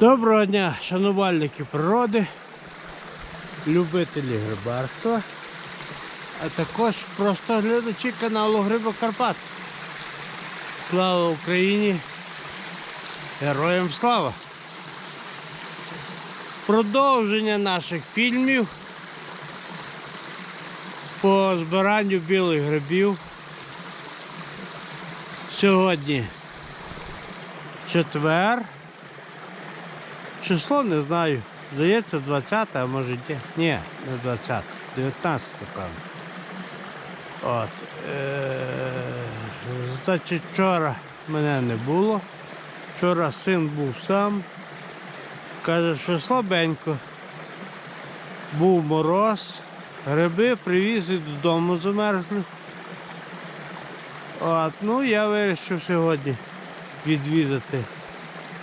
Доброго дня, шанувальники природи, любителі грибарства, а також просто глядачі каналу Гриба Карпат. Слава Україні! Героям слава! Продовження наших фільмів по збиранню білих грибів. Сьогодні четвер. Число не знаю. Здається, 20, а може ні. Ні, не 20, 19, певно. От. Е- значить, вчора мене не було. Вчора син був сам. Каже, що слабенько. Був мороз, гриби привіз і додому замерзли. От, ну я вирішив сьогодні відвідати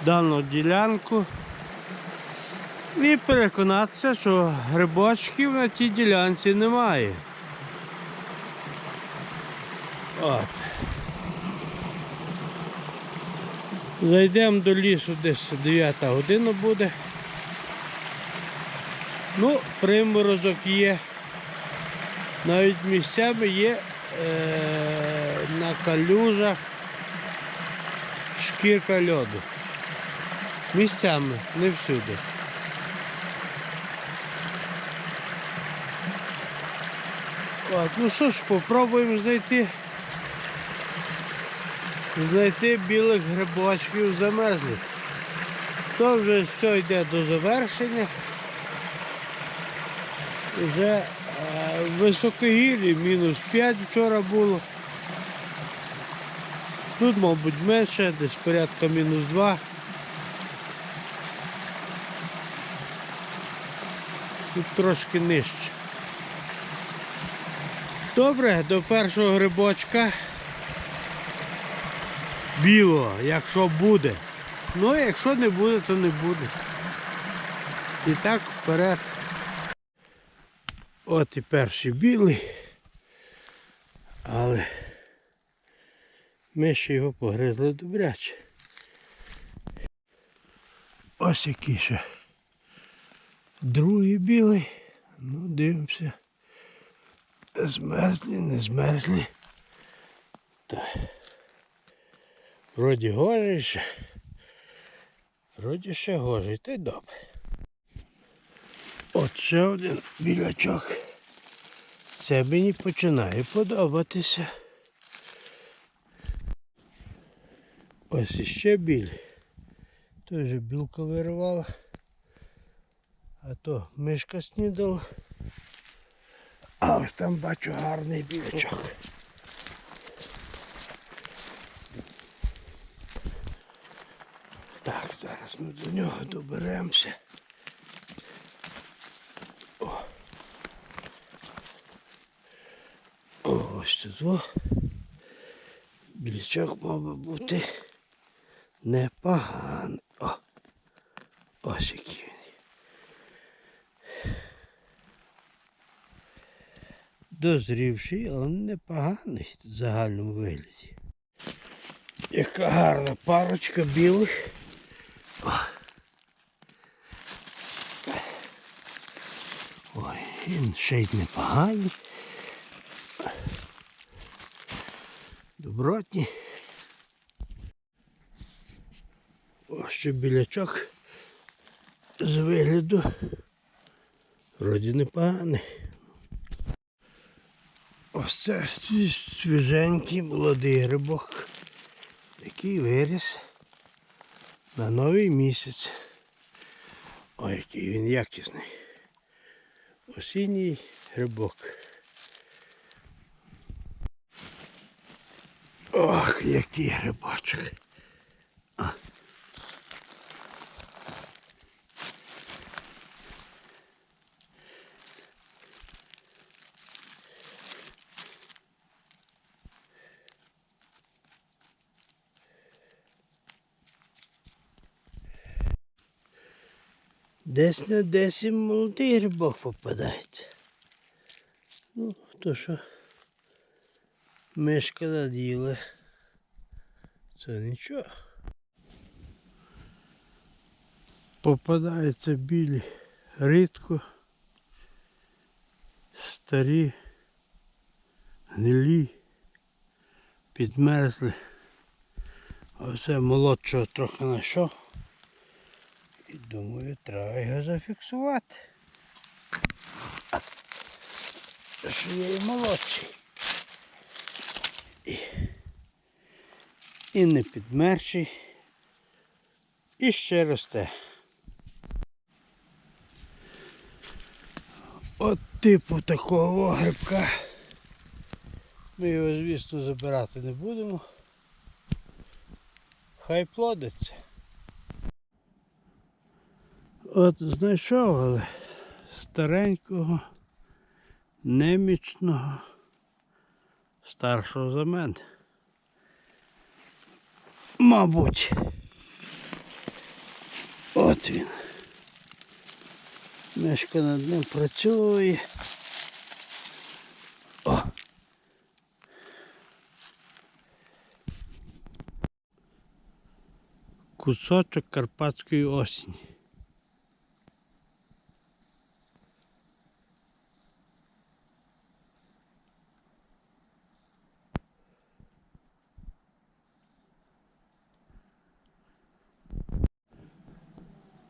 дану ділянку і переконатися, що грибочків на тій ділянці немає. От. Зайдемо до лісу десь 9 година буде. Ну, приморозок є. Навіть місцями є е, на калюжах шкірка льоду. Місцями, не всюди. От, ну що ж, попробуємо знайти. Знайти білих грибочків замерзлих. То вже все йде до завершення. Вже е, в мінус 5 вчора було. Тут, мабуть, менше, десь порядка мінус 2. Тут трошки нижче. Добре, до першого грибочка. Білого, якщо буде. Ну, а якщо не буде, то не буде. І так вперед. От і перший білий. Але ми ще його погризли добряче. Ось який ще. Другий білий. Ну, дивимося. Змерзлі, не змерзлі. Так. Вроді гоже ще. Вроді ще гоже, та й добре. От ще один білячок. Це мені починає подобатися. Ось іще біль. Теж білка вирвала. А то мишка снідала. Ось там бачу гарний білячок. Так, зараз ми до нього доберемося. О. О, ось тут о. Білячок мав би бути непоганий. О. Ось який він. Дозрівший, але непоганий в загальному вигляді. Яка гарна парочка білих. Ой, він ще й непоганий. Добротні. Ось ще білячок з вигляду. Вроді непоганий. Ось це свіженький молодий грибок, який виріс на новий місяць. Ой, який він якісний. Осінній грибок. Ох, який грибочок. А. Десь на десь і молодий грибок попадається. Ну, то що мишка наділа. Це нічого. Попадаються білі рідко, старі, гнилі, підмерзли. Оце молодшого трохи знайшов. Думаю, треба його зафіксувати. Що я і молодший. І, і не підмерший. І ще росте. От типу такого грибка. Ми його, звісно, забирати не будемо. Хай плодиться. От знайшов, але старенького, немічного, старшого за мене. Мабуть. От він. Мешка над ним працює. О! Кусочок карпатської осені.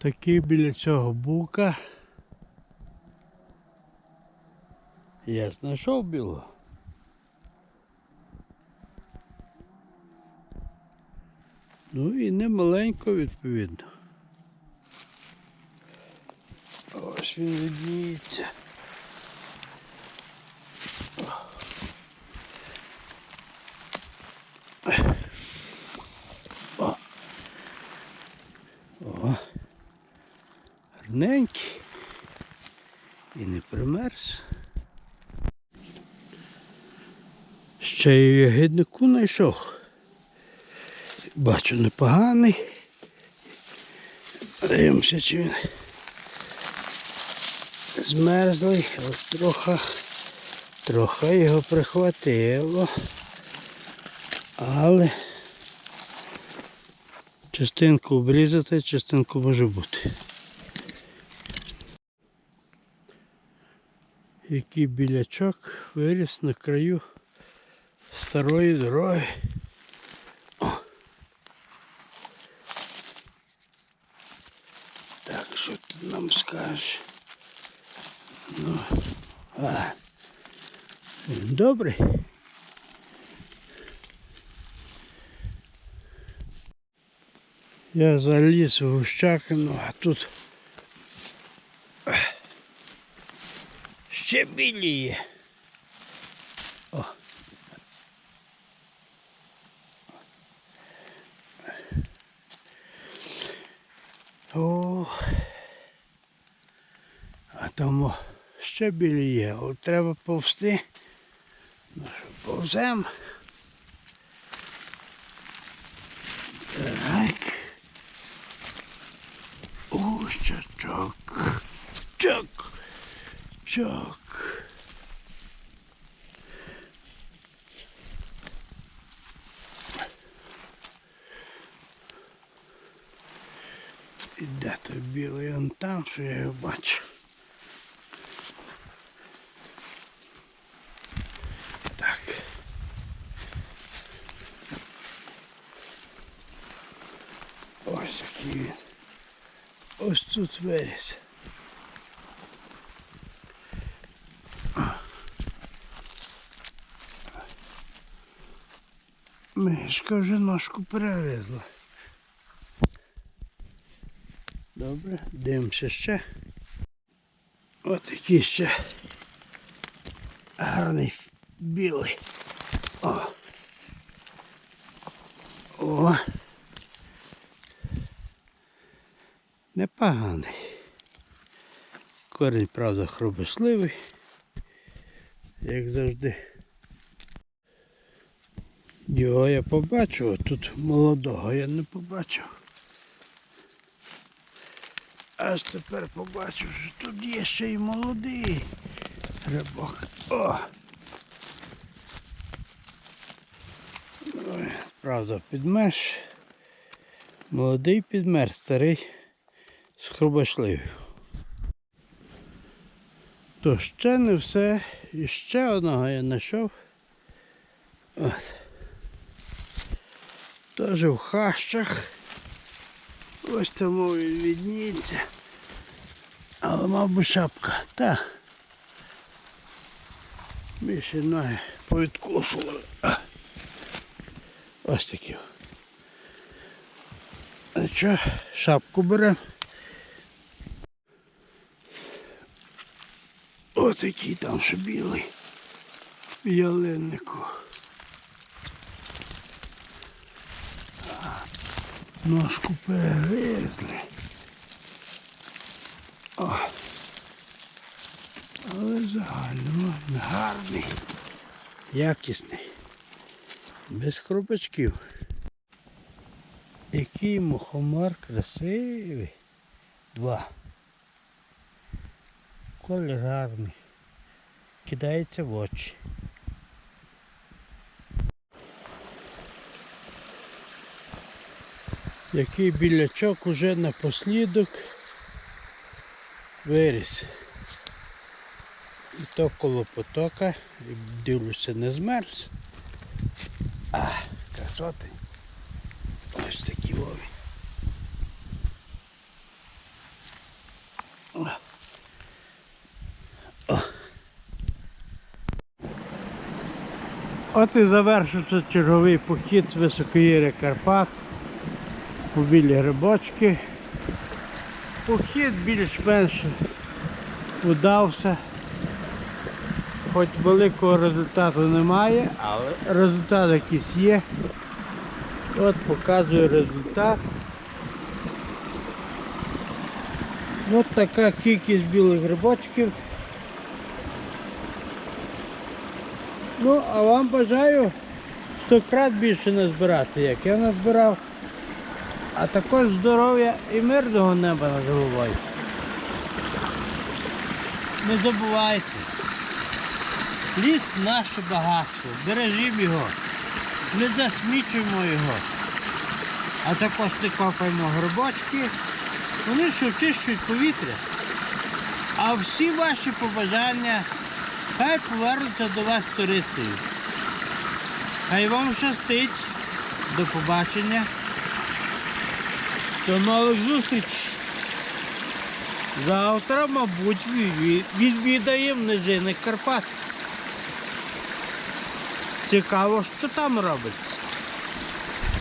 Такий біля цього бука. Я знайшов білого. Ну і не маленько відповідно. Ось він видніється. О. О. Гарненький. І не примерз. Ще й ягіднику знайшов. Бачу непоганий. Дивимося, чи він змерзлий, от трохи, трохи його прихватило. Але частинку обрізати, частинку може бути. Який білячок виріс на краю старої дороги. Так, що ти нам скажеш? Ну, а, він добрий. Я заліз у гущакину, а тут ще білі є. О. О. А там о, ще білі є, от треба повсти. Ну повзем. Так. Ущачок. Чок. Чок. І де той білий он там, що я його бачу. Так. Ось такий він. Ось тут виріс. Мишка вже ножку перерізла. Добре, дивимося ще. Ось такий ще гарний білий. О. О. Непоганий. Корінь, правда, хробосливий, як завжди. Його я побачив, тут молодого я не побачив. Аж тепер побачив, що тут є ще й молодий грибок. О! Ой, правда, підмеш. Молодий підмер, старий з хрубашливою. То ще не все. І ще одного я знайшов. Теж в хащах. Ось тому він відніється. Але мав би шапка. Та. Ми ще ноги повідкушували. А. Ось такі. А що, шапку беремо. Ось який там ще білий. Ялиннику. Ножку перегризли. О. Але загально гарний, якісний, без хрупачків. Який мухомор красивий. Два. Колір гарний. Кидається в очі. Який білячок уже напослідок виріс. І то коло потока, і дивлюся, не змерз. А, красотень. Ось такі. О. От і завершився черговий похід з високоїри Карпат білі грибочки. Похід більш-менш удався. Хоч великого результату немає, але результат якийсь є. От показую результат. От така кількість білих грибочків. Ну, а вам бажаю 100 крат більше назбирати, як я назбирав. А також здоров'я і мирного неба над головою. Не забувайте. Ліс наше багатство. Бережімо його. Не засмічуємо його. А також не копаємо грибочки. Вони що очищують повітря. А всі ваші побажання хай повернуться до вас сторицею. Хай вам щастить. До побачення. До нових зустрічей. Завтра, мабуть, відвідаємо низини Карпат. Цікаво, що там робиться.